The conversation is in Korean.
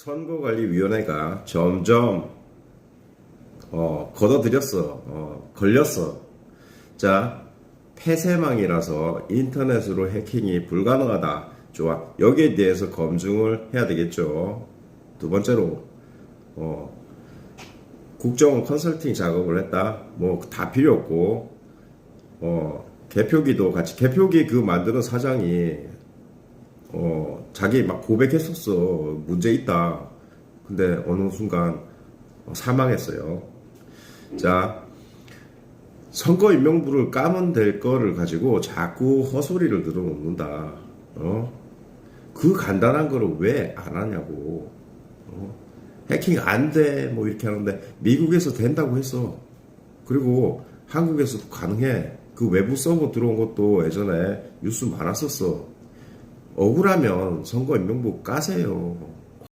선거관리위원회가 점점 어, 걷어들였어. 어, 걸렸어. 자, 폐쇄망이라서 인터넷으로 해킹이 불가능하다. 좋아. 여기에 대해서 검증을 해야 되겠죠. 두 번째로, 어, 국정원 컨설팅 작업을 했다. 뭐, 다 필요 없고, 어, 개표기도 같이, 개표기 그 만드는 사장이, 어, 자기 막 고백했었어. 문제 있다. 근데 어느 순간 어, 사망했어요. 자, 선거 임명부를 까면 될 거를 가지고 자꾸 헛소리를 들어놓는다. 어? 그 간단한 거를 왜 안 하냐고. 어? 해킹 안 돼. 뭐 이렇게 하는데 미국에서 된다고 했어. 그리고 한국에서도 가능해. 그 외부 서버 들어온 것도 예전에 뉴스 많았었어. 억울하면 선거 임명부 까세요.